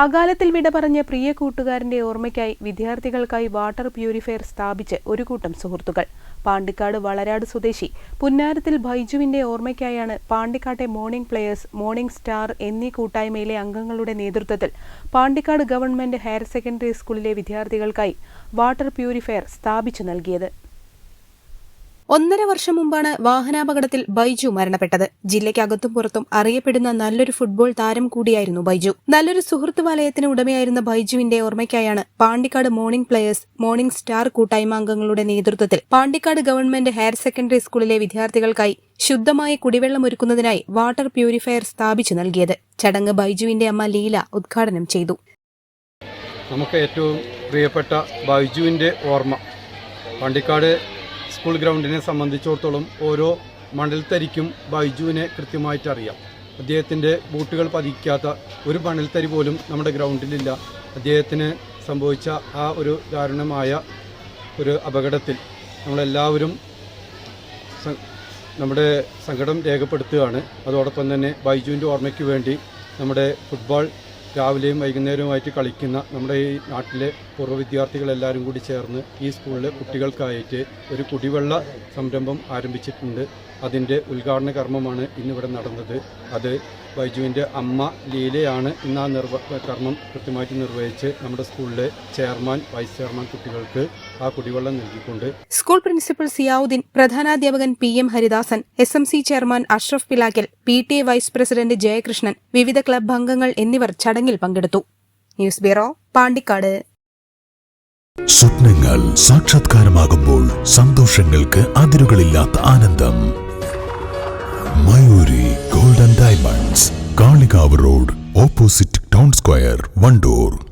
അകാലത്തിൽ വിട പറഞ്ഞ പ്രിയ കൂട്ടുകാരന്റെ ഓർമ്മയ്ക്കായി വിദ്യാർത്ഥികൾക്കായി വാട്ടർ പ്യൂരിഫയർ സ്ഥാപിച്ച് ഒരു കൂട്ടം സുഹൃത്തുക്കൾ. പാണ്ടിക്കാട് വളരാട് സ്വദേശി പുന്നാരത്തിൽ ബൈജുവിന്റെ ഓർമ്മയ്ക്കായാണ് പാണ്ടിക്കാട്ടെ മോർണിംഗ് പ്ലെയേഴ്സ് മോർണിംഗ് സ്റ്റാർ എന്നീ കൂട്ടായ്മയിലെ അംഗങ്ങളുടെ നേതൃത്വത്തിൽ പാണ്ടിക്കാട് ഗവൺമെന്റ് ഹയർ സെക്കൻഡറി സ്കൂളിലെ വിദ്യാർത്ഥികൾക്കായി വാട്ടർ പ്യൂരിഫയർ സ്ഥാപിച്ചു നൽകിയത്. ഒന്നര വർഷം മുമ്പാണ് വാഹനാപകടത്തിൽ ബൈജു മരണപ്പെട്ടത്. ജില്ലയ്ക്കകത്തും പുറത്തും അറിയപ്പെടുന്ന നല്ലൊരു ഫുട്ബോൾ താരം കൂടിയായിരുന്നു ബൈജു. നല്ലൊരു സുഹൃത്ത് വലയത്തിന് ഉടമയായിരുന്ന ബൈജുവിന്റെ ഓർമ്മയ്ക്കായാണ് Pandikkad morning players morning star കൂട്ടായ്മ അംഗങ്ങളുടെ നേതൃത്വത്തിൽ പാണ്ടിക്കാട് ഗവൺമെന്റ് ഹയർ സെക്കൻഡറി സ്കൂളിലെ വിദ്യാർത്ഥികൾക്കായി ശുദ്ധമായ കുടിവെള്ളം ഒരുക്കുന്നതിനായി വാട്ടർ പ്യൂരിഫയർ സ്ഥാപിച്ചു നൽകിയത്. ചടങ്ങ് ബൈജുവിന്റെ അമ്മ ലീല ഉദ്ഘാടനം ചെയ്തു. നമുക്ക് ഏറ്റവും പ്രിയപ്പെട്ട ബൈജുവിന്റെ ഓർമ്മ പാണ്ടിക്കാട് സ്കൂൾ ഗ്രൗണ്ടിനെ സംബന്ധിച്ചിടത്തോളം ഓരോ മണൽത്തരിക്കും ബൈജുവിനെ കൃത്യമായിട്ട് അറിയാം അദ്ദേഹത്തിന്റെ ബൂട്ടുകൾ പതിക്കാത്ത ഒരു മണൽത്തരി പോലും നമ്മുടെ ഗ്രൗണ്ടിലില്ല. അദ്ദേഹത്തിന് സംഭവിച്ച ആ ഒരു ദാരുണമായ ഒരു അപകടത്തിൽ നമ്മളെല്ലാവരും നമ്മുടെ സങ്കടം രേഖപ്പെടുത്തുകയാണ്. അതോടൊപ്പം തന്നെ ബൈജുവിന്റെ ഓർമ്മയ്ക്ക് വേണ്ടി നമ്മുടെ ഫുട്ബോൾ രാവിലെയും വൈകുന്നേരവുമായിട്ട് കളിക്കുന്ന നമ്മുടെ ഈ നാട്ടിലെ പൂർവ വിദ്യാർത്ഥികളെല്ലാവരും കൂടി ചേർന്ന് ഈ സ്കൂളിലെ കുട്ടികൾക്കായിട്ട് ഒരു കുടിവെള്ള സംരംഭം ആരംഭിച്ചിട്ടുണ്ട്. അതിന്റെ ഉദ്ഘാടന കർമ്മമാണ് ഇന്നിവിടെ നടന്നത്. അത് ബൈജുവിന്റെ അമ്മ ലീലയാണ് ഇന്ന് ആ നിർവ കർമ്മം കൃത്യമായിട്ട് നിർവഹിച്ച് നമ്മുടെ സ്കൂളിലെ ചെയർമാൻ വൈസ് ചെയർമാൻ കുട്ടികൾക്ക് ആ കുടിവെള്ളം നൽകിക്കൊണ്ട് school principal Ziyauddin പ്രധാനാധ്യാപകൻ P M Haridasan S M C chairman Ashraf Pilakkal P T A vice president Jayakrishnan വിവിധ ക്ലബ് അംഗങ്ങൾ എന്നിവർ ചടങ്ങിൽ പങ്കെടുത്തു. News bureau Pandikkad. സ്വപ്നങ്ങൾ സാക്ഷാത്കാരമാകുമ്പോൾ സന്തോഷങ്ങൾക്ക് അതിരുകളില്ലാത്ത ആനന്ദം. Mayuri golden diamonds Kalikavu road opposite town square Wandoor.